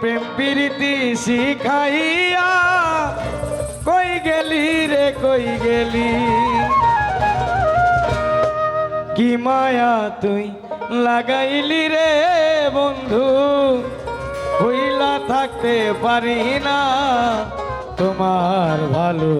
প্রেম প্রীতি শিখাইয়া কই গেলি রে, কই গেলি? কি মায়া তুই লাগাইলি রে বন্ধু? হইলা থাকতে পারি না তোমার ভালো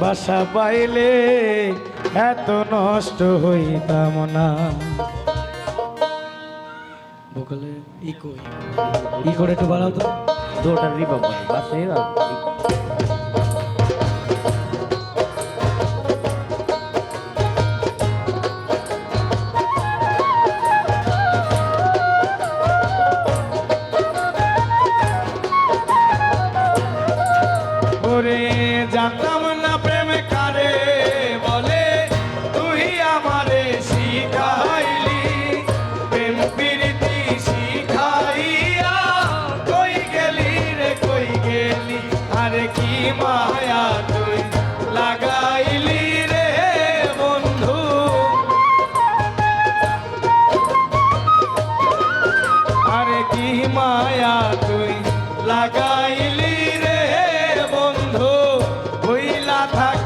বাসা পাইলে এত নষ্ট হইতাম না। ভোকালে ইকো ইকোটা একটু বাড়াও তো। দুটা রিভাব মানে বাসে জানতাম না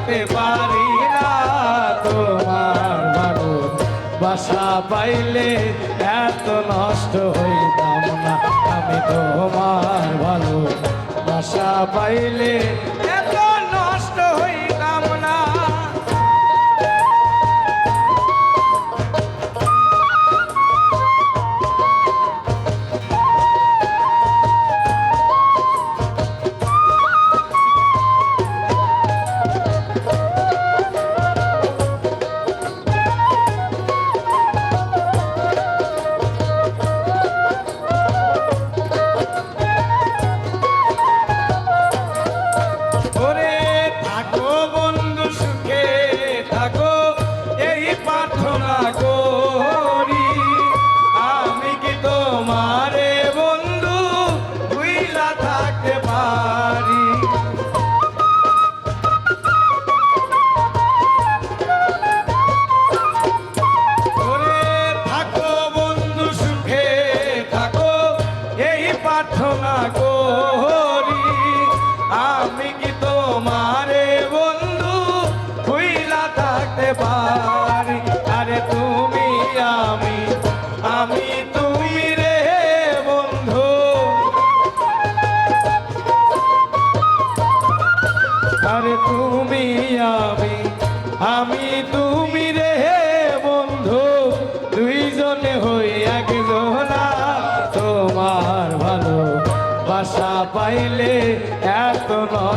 থাকতে পারি না তোমার বাসা পাইলে এত নষ্ট হইতাম না। আমি তোমার ভালো বাসা পাইলে আমি কি তোমারে বন্ধু? হইলা থাকতে পারি। আরে তুমি আমি আমি তুমি রে বন্ধু। আরে তুমি আমি আমি তুমি রে বন্ধু। দুইজনে হই একজনা তোমার ভালো বাসা পাইলে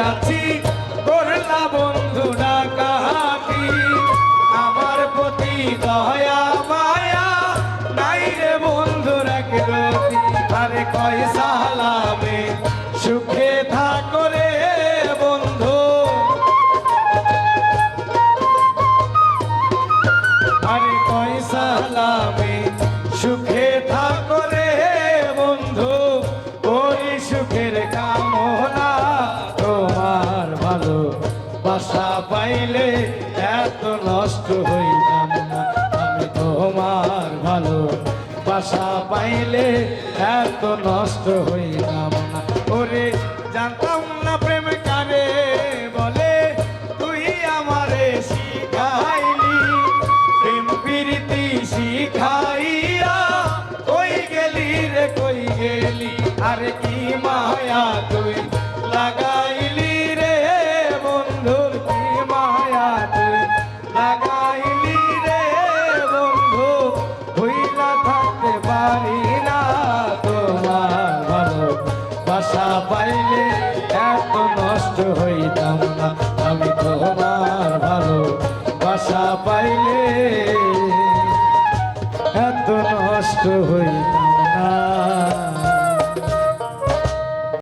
দিয়াছি করলা বন্ধু ডাকাতি আমার প্রতি দয়া বাসা পাইলে এত নষ্ট হইতাম না। ওরে, জানতাম না প্রেম কারে বলে, তুই আমারে শিখাইলি। প্রেম প্রীতি শিখাইয়া কই গেলি রে, কই গেলি? আরে কি মায়া তুই বাসা পাইলে এত নষ্ট না